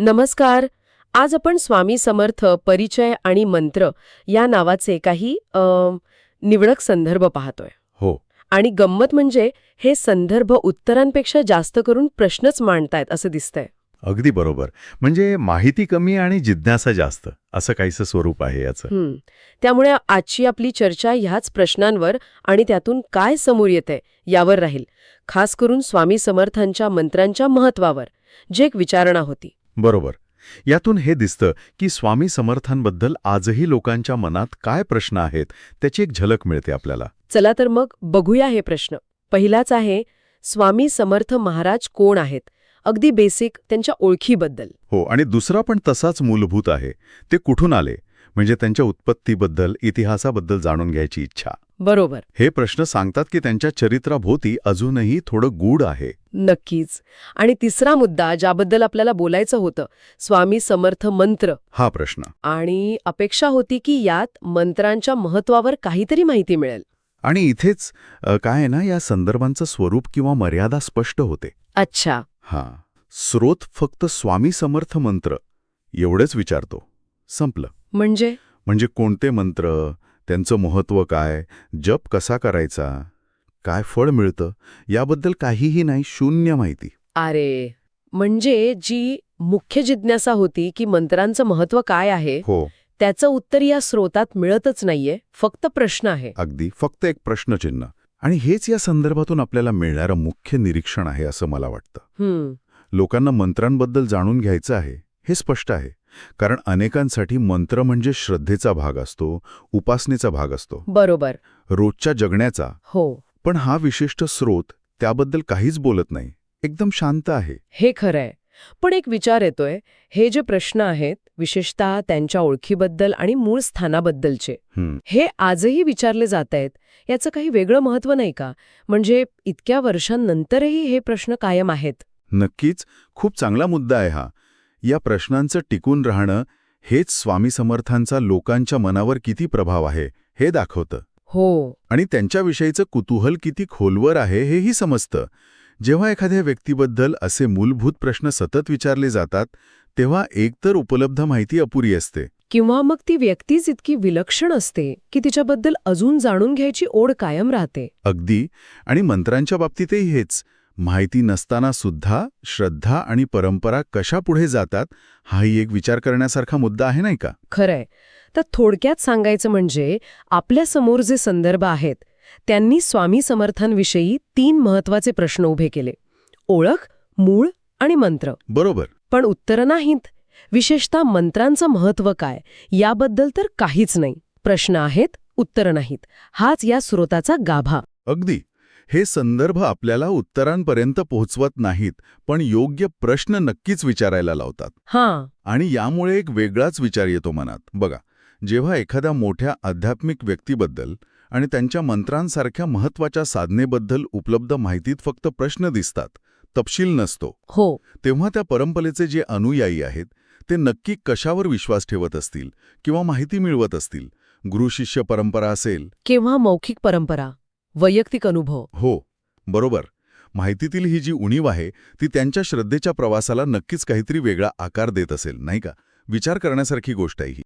नमस्कार. आज आपण स्वामी समर्थ परिचय आणि मंत्र या नावाचे काही अ, निवडक संदर्भ पाहतोय. हो. आणि गंमत म्हणजे हे संदर्भ उत्तरांपेक्षा जास्त करून प्रश्नच मांडतायत असं दिसतंय. अगदी बरोबर. म्हणजे माहिती कमी आणि जिज्ञासा जास्त असं काहीसं स्वरूप आहे याचं. हं. त्यामुळे आजची आपली चर्चा ह्याच प्रश्नांवर आणि त्यातून काय समोर येतंय यावर राहील. खास करून स्वामी समर्थांच्या मंत्रांच्या महत्वावर जे एक विचारणा होती. बरोबर. यातून हे दिसतं की स्वामी समर्थांबद्दल आजही लोकांच्या मनात काय प्रश्न आहेत त्याची एक झलक मिळते आपल्याला. चला तर मग बघूया हे प्रश्न. पहिलाच आहे स्वामी समर्थ महाराज कोण आहेत? अगदी बेसिक त्यांच्या ओळखीबद्दल. हो आणि दुसरा पण तसाच मूलभूत आहे. ते कुठून आले? म्हणजे त्यांच्या उत्पत्तीबद्दल इतिहासाबद्दल जाणून घ्यायची इच्छा. बरोबर. हे प्रश्न सांगतात की त्यांच्या चरित्राभोवती अजूनही थोडं गूढ आहे. नक्कीच. आणि तिसरा मुद्दा ज्याबद्दल आपल्याला बोलायचं होतं स्वामी समर्थ मंत्र. हा प्रश्न. आणि अपेक्षा होती की यात मंत्रांच्या महत्वावर काहीतरी माहिती मिळेल. आणि इथेच अ, काय आहे ना या संदर्भांचं स्वरूप किंवा मर्यादा स्पष्ट होते. अच्छा. हां. स्रोत फक्त स्वामी समर्थ मंत्र. एवढेच विचारतो. संपलं. म्हणजे? म्हणजे कोणते मंत्र? त्यांचं महत्त्व काय? जप कसा करायचा? काय फळ मिळतं? याबद्दल काहीही नाही शून्य माहिती. अरे म्हणजे जी मुख्य जिज्ञासा होती की मंत्रांचं महत्त्व काय आहे हो. त्याचं उत्तर या स्रोतात मिळतच नाहीये फक्त प्रश्न आहे. अगदी फक्त एक प्रश्नचिन्ह. आणि हेच या संदर्भातून आपल्याला मिळणारं मुख्य निरीक्षण आहे असं मला वाटतं. लोकांना मंत्रांबद्दल जाणून घ्यायचं आहे हे स्पष्ट आहे. कारण अनेकांसाठी मंत्र म्हणजे श्रद्धेचा भाग असतो उपासनेचा भाग असतो. बरोबर. रोजच्या जगण्याचा. हो. पण हा विशिष्ट स्रोत त्याबद्दल काहीच बोलत नाही. एकदम शांत आहे. हे खरंय. पण एक विचार येतोय हे जे प्रश्न आहेत विशेषतः त्यांच्या ओळखीबद्दल आणि मूळ स्थानाबद्दलचे हं, हे आजही विचारले जात आहेत याचं काही वेगळं महत्त्व नाही का? म्हणजे इतक्या वर्षांनंतरही हे प्रश्न कायम आहेत. नक्कीच. खूप चांगला मुद्दा आहे हा. या प्रश्नांचं टिकून राहणं हेच स्वामी समर्थांचा लोकांच्या मनावर किती प्रभाव आहे हे दाखवतं. हो. आणि त्यांच्याविषयीचं कुतूहल किती खोलवर आहे हेही समजतं. जेव्हा एखाद्या व्यक्तीबद्दल असे मूलभूत प्रश्न सतत विचारले जातात तेव्हा एकतर उपलब्ध माहिती अपुरी असते. किंवा मग ती व्यक्तीच इतकी विलक्षण असते की तिच्याबद्दल अजून जाणून घ्यायची ओढ कायम राहते. अगदी. आणि मंत्रांच्या बाबतीतही हेच. माहिती नसताना सुद्धा श्रद्धा आणि परंपरा कशा पुढे जातात हाही एक विचार करण्यासारखा मुद्दा आहे नाही का? खरंय. तर थोडक्यात सांगायचं म्हणजे आपल्यासमोर जे संदर्भ आहेत त्यांनी स्वामी समर्थांविषयी तीन महत्त्वाचे प्रश्न उभे केले. ओळख मूळ आणि मंत्र. बरोबर. पण उत्तरं नाहीत. विशेषतः मंत्रांचं महत्त्व काय याबद्दल तर काहीच नाही. प्रश्न आहेत उत्तरं नाहीत. हाच या स्रोताचा गाभा. अगदी. हे संदर्भ आपल्याला उत्तरांपर्यंत पोहोचवत नाहीत पण योग्य प्रश्न नक्कीच विचारायला लावतात. हां. आणि यामुळे एक वेगळाच विचार येतो मनात. बघा जेव्हा एखाद्या मोठ्या आध्यात्मिक व्यक्तीबद्दल आणि त्यांच्या मंत्रांसारख्या महत्त्वाच्या साधनेबद्दल उपलब्ध माहितीत फक्त प्रश्न दिसतात तपशील नसतो हो. तेव्हा त्या परंपरेचे जे अनुयायी आहेत ते नक्की कशावर विश्वास ठेवत असतील किंवा माहिती मिळवत असतील? गुरुशिष्य परंपरा असेल. किंवा मौखिक परंपरा. वैयक्तिक अनुभव. हो बरोबर. माहितीतील ही जी उणीव आहे ती त्यांच्या श्रद्धेच्या प्रवासाला नक्कीच काहीतरी वेगळा आकार देत असेल नाही का? विचार करण्यासारखी गोष्ट आहे ही.